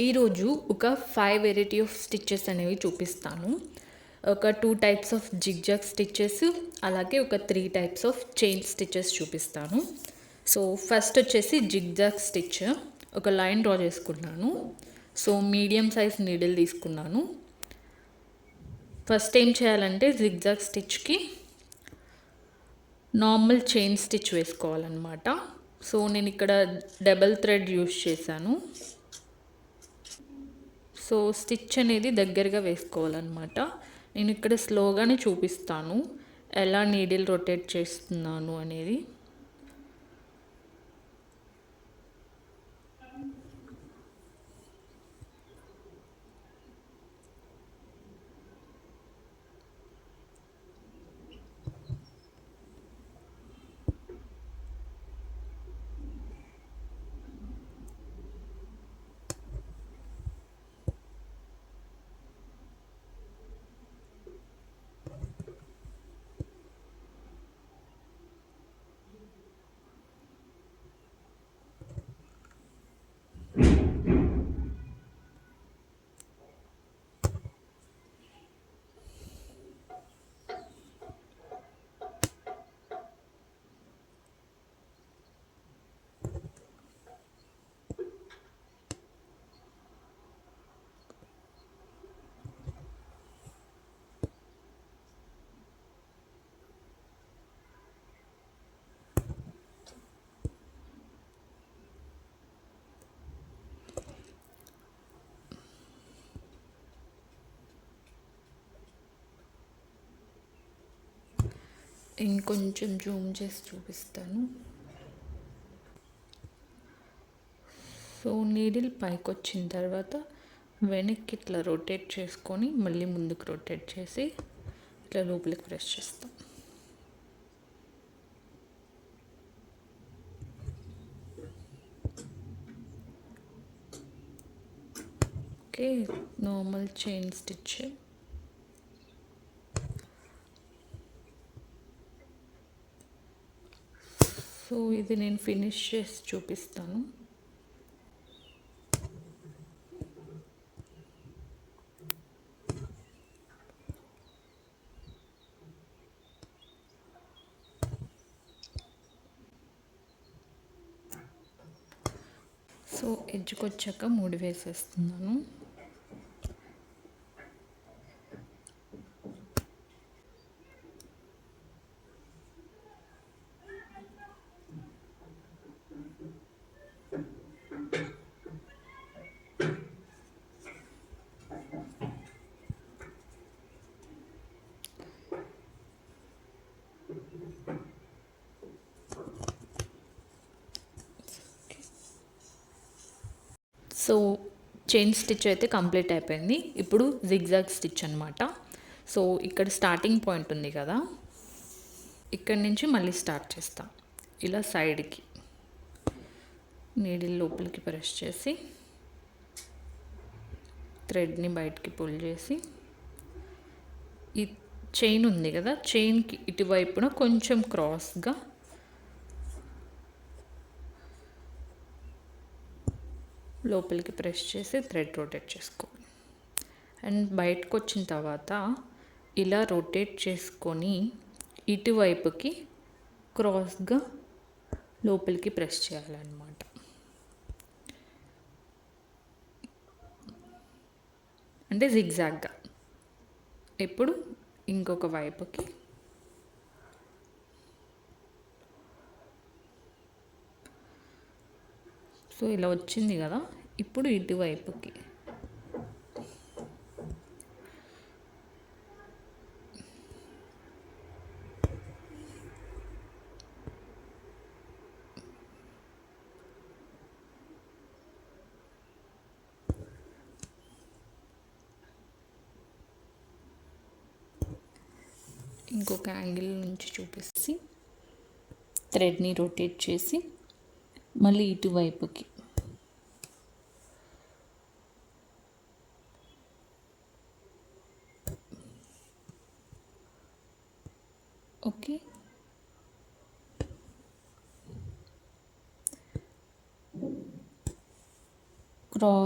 ఈరోజు ఒక five variety of stitches అనేవి చూపిస్తాను. ఒక two types of zigzag stitches అలాగే ఒక three types of chain stitches చూపిస్తాను. సో ఫస్ట్ వచ్చేసి జిగ్జాగ్ స్టిచ్ ఒక లైన్ డ్రా చేసుకున్నాను. సో మీడియం సైజ్ నీడిల్ తీసుకున్నాను. ఫస్ట్ ఏం చేయాలంటే జిగ్జాగ్ స్టిచ్కి నార్మల్ చైన్ స్టిచ్ వేసుకోవాలన్నమాట. సో నేను ఇక్కడ డబల్ థ్రెడ్ యూస్ చేశాను. సో స్టిచ్ అనేది దగ్గరగా వేసుకోవాలన్నమాట. నేను ఇక్కడ స్లోగానే చూపిస్తాను. ఎలా నీడిల్ రొటేట్ చేస్తున్నాను అనేది. ఇంకొంచెం జూమ్ చేసి చూపిస్తాను. సో నీడిల్ పైకి వచ్చిన తర్వాత వెనక్కి ఇట్లా రొటేట్ చేసుకొని మళ్ళీ ముందుకు రొటేట్ చేసి ఇట్లా లోపలికి ప్రెస్ చేస్తాం. Okay normal chain stitch so ఇది నేను ఫినిష్ చేసి చూపిస్తాను. సో ఎడ్జ్కి వచ్చాక మూడు వేసేస్తున్నాను. సో చైన్ స్టిచ్ అయితే కంప్లీట్ అయిపోయింది. ఇప్పుడు జిగ్జాగ్ స్టిచ్ అనమాట సో ఇక్కడ స్టార్టింగ్ పాయింట్ ఉంది కదా. ఇక్కడ నుంచి మళ్ళీ స్టార్ట్ చేస్తాం. ఇలా సైడ్కి నీడిల్ లోపలికి ప్రెస్ చేసి థ్రెడ్ని బయటికి పుల్ చేసి ఈ చైన్ ఉంది కదా. చైన్కి ఇటువైపున కొంచెం క్రాస్గా లోపలికి ప్రెస్ చేసి థ్రెడ్ రొటేట్ చేసుకోవాలి అండ్ బయటకు వచ్చిన తర్వాత ఇలా రొటేట్ చేసుకొని ఇటువైపుకి క్రాస్గా లోపలికి ప్రెస్ చేయాలన్నమాట. అంటే జిగ్జాగ్గా ఇప్పుడు ఇంకొక వైపుకి సో ఇలా వచ్చింది కదా ఇప్పుడు ఇటువైపుకి. ఇంకొక యాంగిల్ నుంచి చూపిస్తే. థ్రెడ్ని రొటేట్ చేసి మళ్ళీ ఇటువైపుకి ఓకే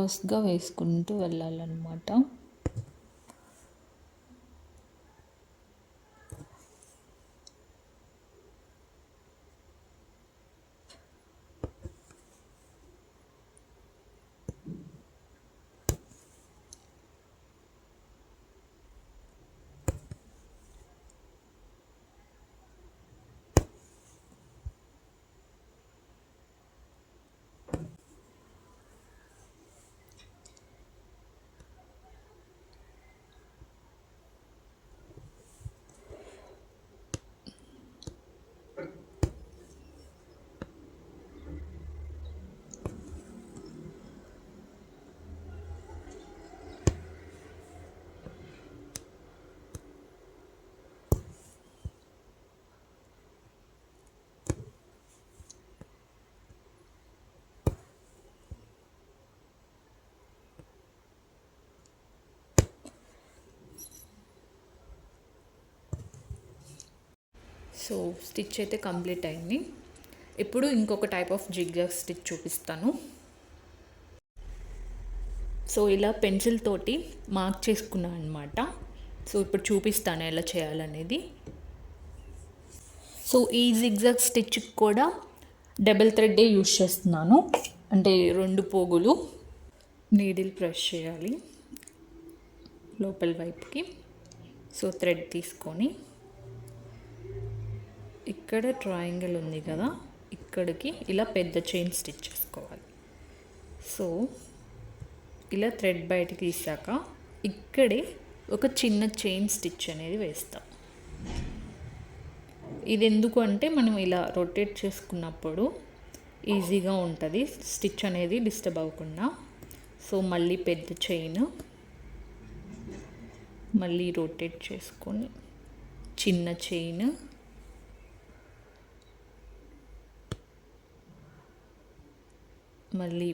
క్రాస్గా వేసుకుంటూ వెళ్ళాలన్నమాట. సో స్టిచ్ అయితే కంప్లీట్ అయింది. ఇప్పుడు ఇంకొక టైప్ ఆఫ్ జిగ్జాగ్ స్టిచ్ చూపిస్తాను. సో ఇలా పెన్సిల్ తోటి మార్క్ చేసుకున్నాను అనమాట సో ఇప్పుడు చూపిస్తాను ఎలా చేయాలనేది. సో ఈ జిగ్జాగ్ స్టిచ్ కూడా డబుల్ థ్రెడ్డే యూజ్ చేస్తున్నాను. అంటే రెండు పోగులు నీడిల్ ప్రెస్ చేయాలి లోపల వైపుకి. సో థ్రెడ్ తీసుకొని ఇక్కడ ట్రయాంగిల్ ఉంది కదా ఇక్కడికి ఇలా పెద్ద చైన్ స్టిచ్ చేసుకోవాలి. సో ఇలా థ్రెడ్ బయటకి తీసాక ఇక్కడే ఒక చిన్న చైన్ స్టిచ్ అనేది వేస్తాం. ఇది ఎందుకు అంటే మనం ఇలా రొటేట్ చేసుకున్నప్పుడు ఈజీగా ఉంటుంది స్టిచ్ అనేది డిస్టర్బ్ అవ్వకుండా. సో మళ్ళీ పెద్ద చైన్ మళ్ళీ రొటేట్ చేసుకొని చిన్న చైన్ మళ్ళీ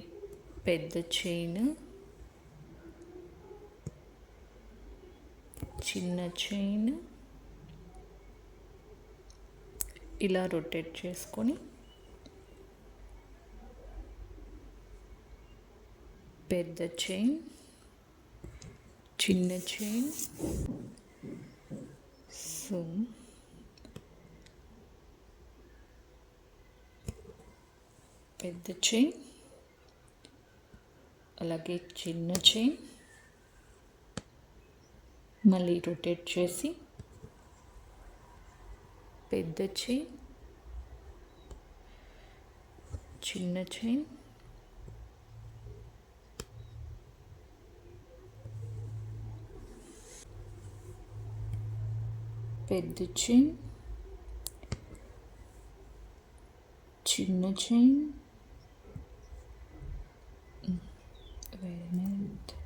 పెద్ద చైన్ చిన్న చైన్ ఇలా రొటేట్ చేసుకొని పెద్ద చైన్ చిన్న చైన్ సో పెద్ద చైన్. అలాగే చిన్న చైన్. మళ్ళీ రొటేట్ చేసి పెద్ద చైన్ చిన్న చైన్. పెద్ద చైన్ చిన్న chain Wait a minute. The chain.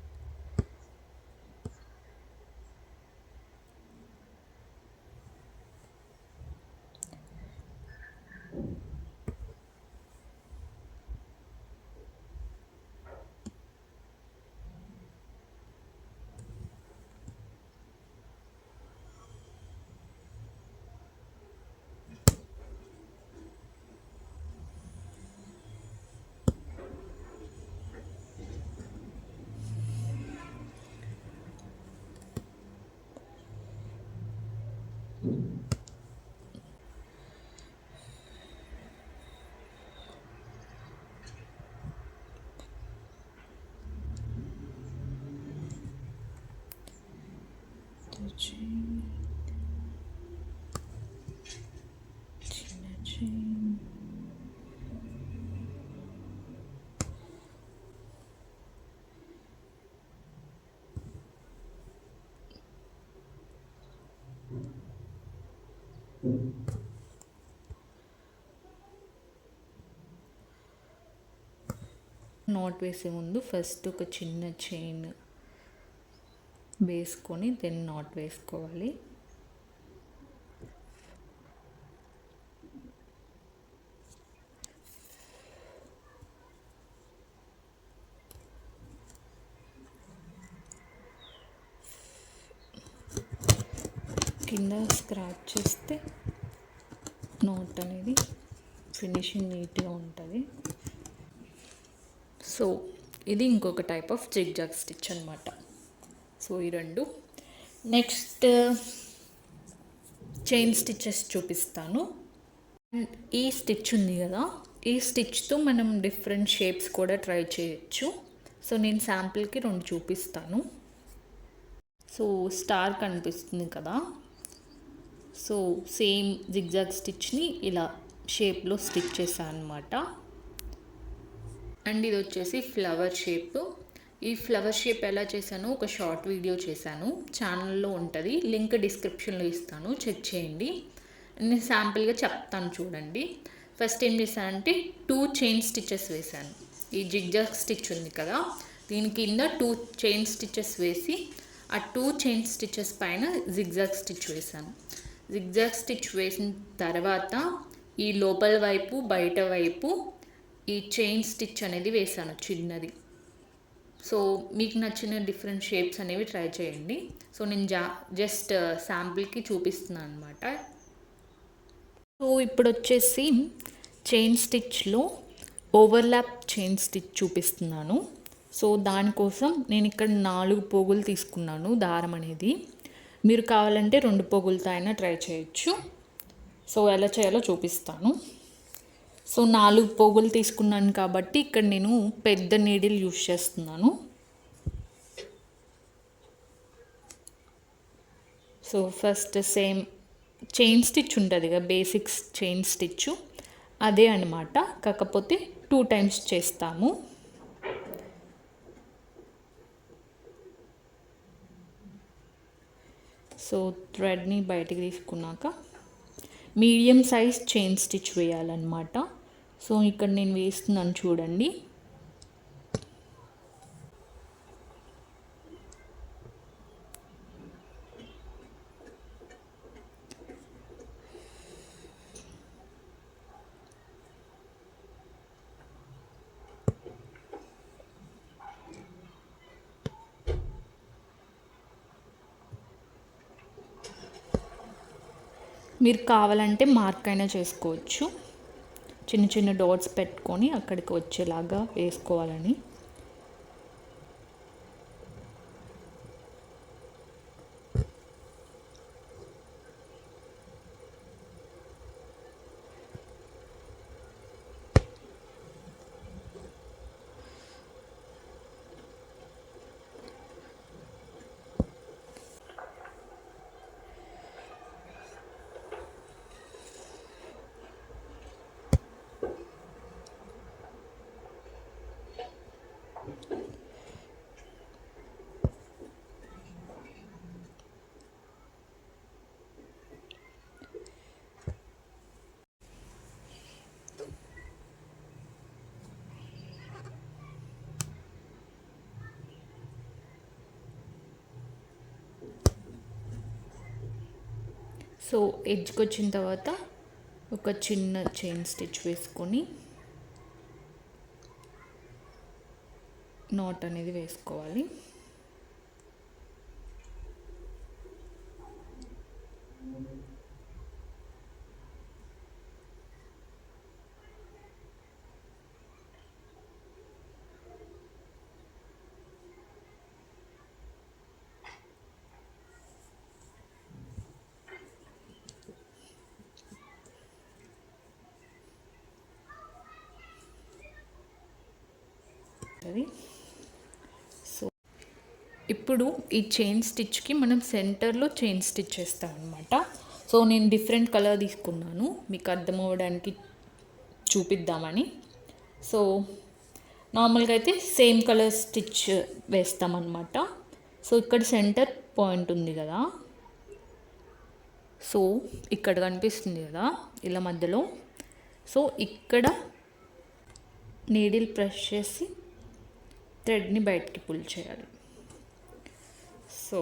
చిన్న chain. నాట్ వేసే ముందు ఫస్ట్ ఒక చిన్న చైన్ వేసుకొని దెన్ నాట్ వేసుకోవాలి. కింద స్క్రాచ్ చేస్తే నోట్ అనేది ఫినిషింగ్ నీట్గా ఉంటుంది. సో ఇది ఇంకొక టైప్ ఆఫ్ జిగ్జాగ్ స్టిచ్ అనమాట సో ఈ రెండు. నెక్స్ట్ చైన్ స్టిచెస్ చూపిస్తాను. అండ్ ఈ స్టిచ్ ఉంది కదా ఈ స్టిచ్తో మనం డిఫరెంట్ షేప్స్ కూడా ట్రై చేయొచ్చు. సో నేను శాంపిల్కి రెండు చూపిస్తాను. సో స్టార్ కనిపిస్తుంది కదా. సో సేమ్ జిగ్జాగ్ స్టిచ్ని ఇలా షేప్లో స్టిచ్ చేశాను అనమాట అండ్ ఇది వచ్చేసి ఫ్లవర్ షేప్ ఈ ఫ్లవర్ షేప్ ఎలా చేశానో? ఒక షార్ట్ వీడియో చేశాను. ఛానల్లో ఉంటుంది. లింక్ డిస్క్రిప్షన్లో ఇస్తాను. చెక్ చేయండి. నేను శాంపుల్గా చెప్తాను చూడండి. ఫస్ట్ ఏం చేశానంటే టూ చైన్ స్టిచెస్ వేశాను. ఈ జిగ్జాగ్ స్టిచ్ ఉంది కదా దీని కింద టూ చైన్ స్టిచెస్ వేసి ఆ టూ చైన్ స్టిచెస్ పైన జిగ్జాగ్ స్టిచ్ వేశాను. జిగ్జాగ్ స్టిచ్ వేసిన తర్వాత ఈ లోపల వైపు బయట వైపు ఈ చైన్ స్టిచ్ అనేది వేసాను చిన్నది. సో మీకు నచ్చిన డిఫరెంట్ షేప్స్ అనేవి ట్రై చేయండి. సో నేను జా జస్ట్ శాంపుల్కి uh, చూపిస్తున్నాను అనమాట సో ఇప్పుడు వచ్చేసి చైన్ స్టిచ్లో ఓవర్లాప్ చైన్ స్టిచ్ చూపిస్తున్నాను. సో దానికోసం నేను ఇక్కడ నాలుగు పోగులు తీసుకున్నాను దారం అనేది. మీరు కావాలంటే రెండు పోగులతో అయినా ట్రై చేయొచ్చు. సో ఎలా చేయాలో చూపిస్తాను. సో నాలుగు పోగులు తీసుకున్నాను కాబట్టి ఇక్కడ నేను పెద్ద నీడిల్ యూజ్ చేస్తున్నాను. So first same chain stitch ఉంటుంది కదా బేసిక్స్ చైన్ స్టిచ్ అదే అనమాట కాకపోతే టూ టైమ్స్ చేస్తాము. సో థ్రెడ్ని బయటకు తీసుకున్నాక మీడియం సైజ్ చైన్ స్టిచ్ వేయాలన్నమాట. సో ఇక్కడ నేను వేస్తున్నాను చూడండి. మీరు కావాలంటే మార్క్ అయినా చేసుకోవచ్చు. చిన్న చిన్న డాట్స్ పెట్టుకొని అక్కడికి వచ్చేలాగా వేసుకోవాలని సో ఎడ్జ్కి వచ్చిన తర్వాత ఒక చిన్న చైన్ స్టిచ్ వేసుకొని నాట్ అనేది వేసుకోవాలి. ఉంటుంది. సో ఇప్పుడు ఈ చైన్ స్టిచ్కి మనం సెంటర్లో చైన్ స్టిచ్ చేస్తాం అనమాట సో నేను డిఫరెంట్ కలర్ తీసుకున్నాను. మీకు అర్థం అవ్వడానికి చూపిద్దామని. సో నార్మల్గా అయితే సేమ్ కలర్ స్టిచ్ వేస్తామన్నమాట సో ఇక్కడ సెంటర్ పాయింట్ ఉంది కదా. సో ఇక్కడ కనిపిస్తుంది కదా ఇలా మధ్యలో. సో ఇక్కడ నీడిల్ ప్రెస్ చేసి థ్రెడ్ని బయటికి పుల్ చేయాలి. సో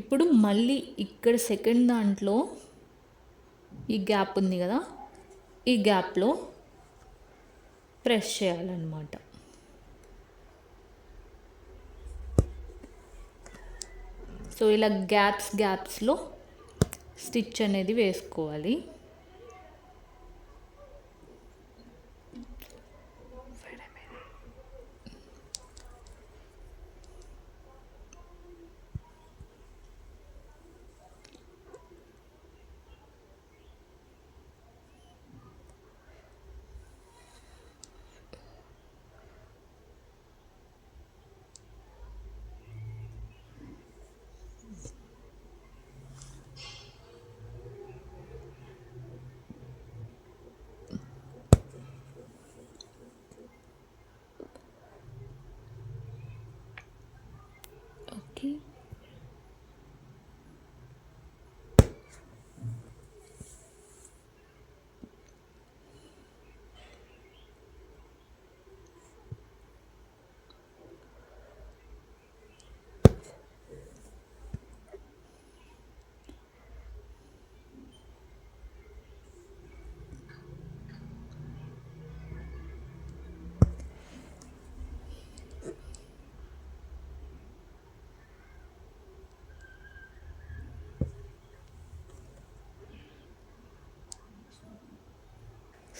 ఇప్పుడు మళ్ళీ ఇక్కడ సెకండ్ దాంట్లో ఈ గ్యాప్ ఉంది కదా ఈ గ్యాప్లో ప్రెస్ చేయాలన్నమాట. సో ఇలా గ్యాప్స్ గ్యాప్స్లో స్టిచ్ అనేది వేసుకోవాలి. Okay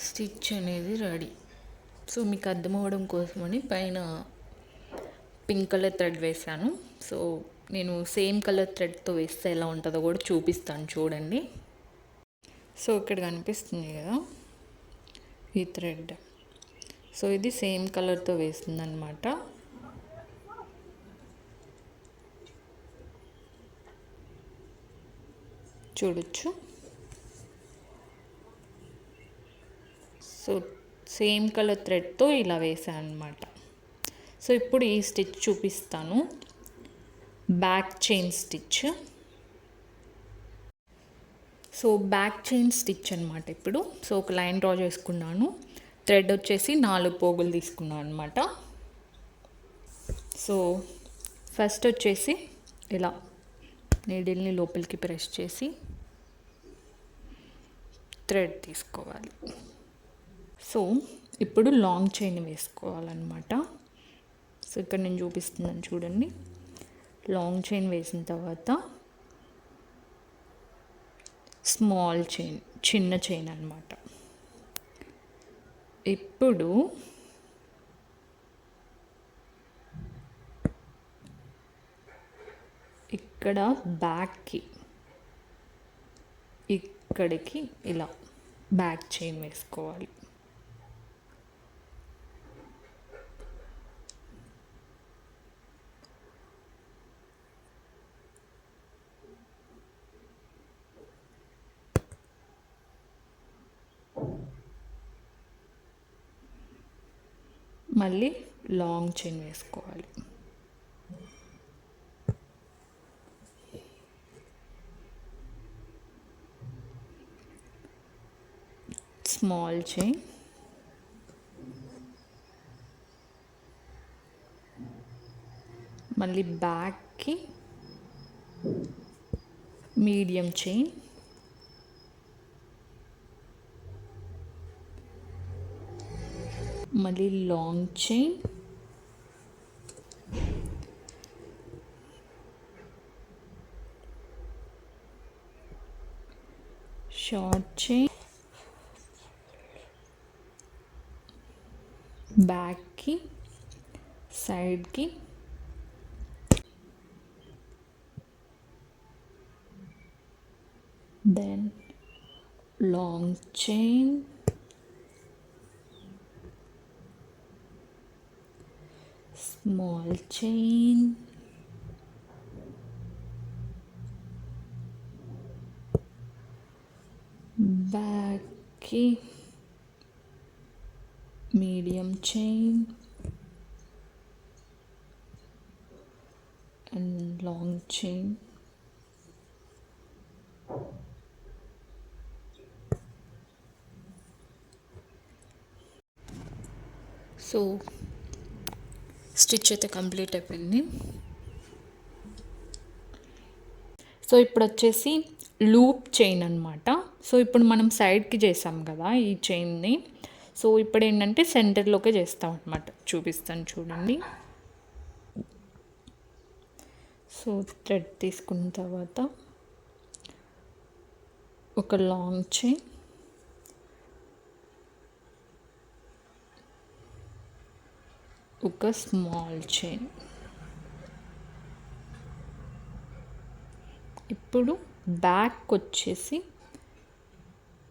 స్టిచ్ అనేది రెడీ. సో మీకు అర్థం అవ్వడం కోసమని పైన పింక్ కలర్ థ్రెడ్ వేసాను సో నేను సేమ్ కలర్ థ్రెడ్తో వేస్తే ఎలా ఉంటుందో కూడా చూపిస్తాను చూడండి. సో ఇక్కడ కనిపిస్తుంది కదా ఈ థ్రెడ్. సో ఇది సేమ్ కలర్తో వేస్తుందన్నమాట చూడొచ్చు. సో సేమ్ కలర్ థ్రెడ్తో ఇలా వేసాను అనమాట సో ఇప్పుడు ఈ స్టిచ్ చూపిస్తాను. Back chain stitch. So back chain stitch అనమాట ఇప్పుడు. సో ఒక లైన్ డ్రా చేసుకున్నాను. థ్రెడ్ వచ్చేసి నాలుగు పోగులు తీసుకున్నాను అనమాట సో ఫస్ట్ వచ్చేసి ఇలా నీడిల్ని లోపలికి ప్రెస్ చేసి థ్రెడ్ తీసుకోవాలి. సో ఇప్పుడు లాంగ్ చైన్ వేసుకోవాలన్నమాట. సో ఇక్కడ నేను చూపిస్తున్నాను చూడండి. లాంగ్ చైన్ వేసిన తర్వాత స్మాల్ చైన్ చిన్న చైన్ అనమాట ఇప్పుడు ఇక్కడ బ్యాక్కి ఇక్కడికి ఇలా బ్యాక్ చైన్ వేసుకోవాలి. మళ్ళీ లాంగ్ చైన్ వేసుకోవాలి. Small chain. మళ్ళీ బ్యాక్కి మీడియం చైన్. మళ్ళీ లాంగ్ చైన్ షార్ట్ చైన్ బ్యాక్కి సైడ్కి then long chain. Small chain. Backy. Medium chain. And long chain. So stitch అయితే కంప్లీట్ అయిపోయింది. సో ఇప్పుడు వచ్చేసి లూప్ చైన్ అనమాట సో ఇప్పుడు మనం సైడ్కి చేసాం కదా ఈ చైన్ని. సో ఇప్పుడు ఏంటంటే సెంటర్లోకే చేస్తాం అనమాట చూపిస్తాను చూడండి. సో థ్రెడ్ తీసుకున్న తర్వాత ఒక లాంగ్ చైన్. ఒక స్మాల్ చైన్. ఇప్పుడు బ్యాక్ వచ్చేసి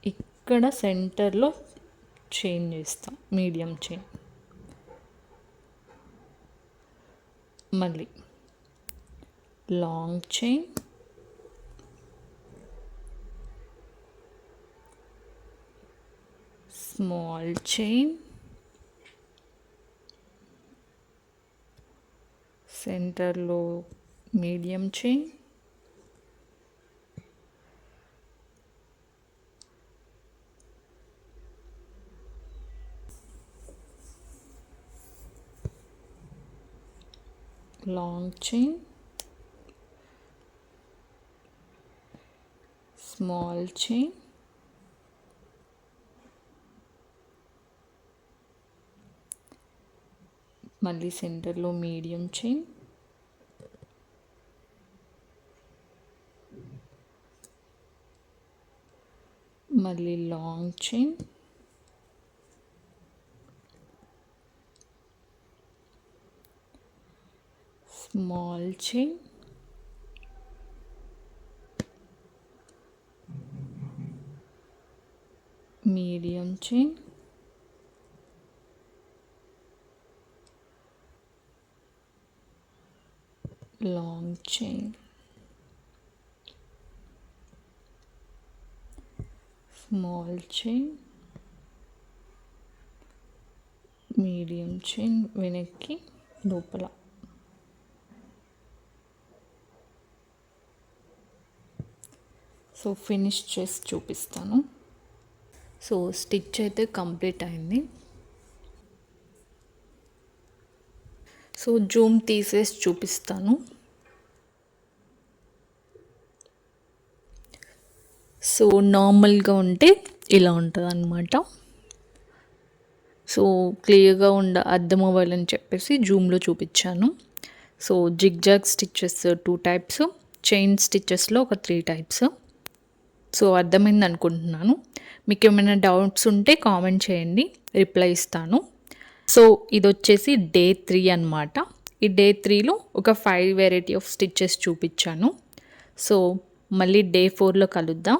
ఇక్కడ సెంటర్లో చైన్ చేస్తాం మీడియం చైన్. మళ్ళీ లాంగ్ చైన్. Small chain. సెంటర్లో medium chain. Long chain small chain మళ్ళీ సెంటర్లో మీడియం చైన్. మళ్ళీ long chain small chain medium chain long chain. Small chain medium chain వెనక్కి లోపల. సో ఫినిష్ చేసి చూపిస్తాను. సో స్టిచ్ అయితే కంప్లీట్ అయింది. సో జూమ్ తీసేసి చూపిస్తాను. సో నార్మల్గా ఉంటే ఇలా ఉంటుంది అనమాట సో క్లియర్గా ఉండ అర్థం అవ్వాలని చెప్పేసి జూమ్లో చూపించాను so zigzag stitches two types chain స్టిచ్చెస్లో ఒక త్రీ టైప్స్. సో అర్థమైంది అనుకుంటున్నాను. మీకు ఏమైనా డౌట్స్ ఉంటే కామెంట్ చేయండి రిప్లై ఇస్తాను. సో ఇది వచ్చేసి డే త్రీ అనమాట ఈ డే త్రీలో ఒక ఫైవ్ వెరైటీ ఆఫ్ స్టిచ్చెస్ చూపించాను సో మళ్ళీ డే ఫోర్లో కలుద్దాం.